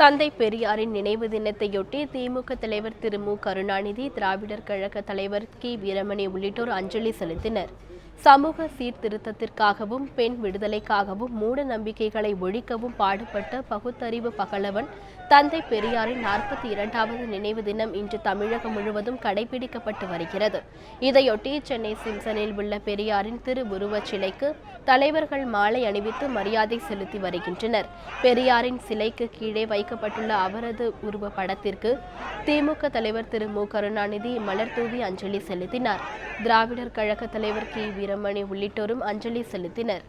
தந்தை பெரியாரின் நினைவு தினத்தையொட்டி திமுக தலைவர் திரு மு கருணாநிதி திராவிடர் கழக தலைவர் கி வீரமணி உள்ளிட்டோர் அஞ்சலி செலுத்தினர். சமூக சீர்திருத்தத்திற்காகவும் பெண் விடுதலைக்காகவும் மூட நம்பிக்கைகளை ஒழிக்கவும் பாடுபட்ட பகுத்தறிவு பகலவன் தந்தை பெரியாரின் நாற்பத்தி இரண்டாவது நினைவு தினம் இன்று தமிழகம் முழுவதும் கடைபிடிக்கப்பட்டு வருகிறது. இதையொட்டி சென்னை சிம்சனில் உள்ள பெரியாரின் திருவுருவச் சிலைக்கு தலைவர்கள் மாலை அணிவித்து மரியாதை செலுத்தி வருகின்றனர். பெரியாரின் சிலைக்கு கீழே வைக்கப்பட்டுள்ள அவரது உருவ படத்திற்கு திமுக தலைவர் திரு மு. கருணாநிதி மலர் தூவி அஞ்சலி செலுத்தினார். திராவிடர் கழக தலைவர் கி. வீரமணி உள்ளிட்டோரும் அஞ்சலி செலுத்தினர்.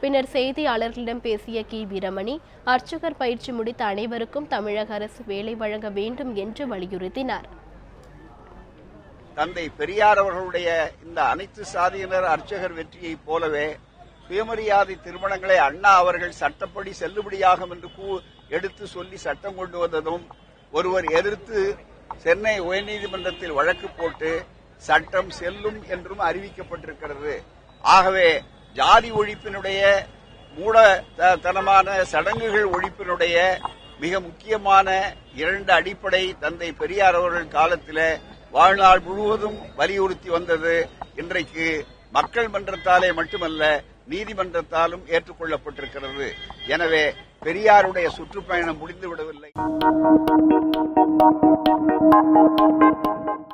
பின்னர் செய்தியாளர்களிடம் பேசிய கி. வீரமணி அர்ச்சகர் பயிற்சி முடித்த அனைவருக்கும் தமிழக அரசு வேலை வழங்க வேண்டும் என்று வலியுறுத்தினார். தந்தை பெரியார் அவர்களுடைய இந்த அனைத்து சாதியினர் அர்ச்சகர் வெற்றியைப் போலவே சுயமரியாதை திருமணங்களை அண்ணா அவர்கள் சட்டப்படி செல்லுபடியாகும் என்று எடுத்து சொல்லி சட்டம் கொண்டு வந்ததும் ஒருவர் எதிர்த்து சென்னை உயர்நீதிமன்றத்தில் வழக்கு போட்டு சட்டம் செல்லும் என்றும் அறிவிக்கப்பட்டிருக்கிறது. ஆகவே ஜாதி ஒழிப்பினுடைய மூடத்தனமான சடங்குகள் ஒழிப்பினுடைய மிக முக்கியமான இரண்டு அடிப்படை தந்தை பெரியார் அவர்கள் காலத்தில் வாழ்நாள் முழுவதும் வலியுறுத்தி வந்தது இன்றைக்கு மக்கள் மன்றத்தாலே மட்டுமல்ல நீதிமன்றத்தாலும் ஏற்றுக்கொள்ளப்பட்டிருக்கிறது. எனவே பெரியாருடைய சுற்றுப்பயணம் முடிந்துவிடவில்லை.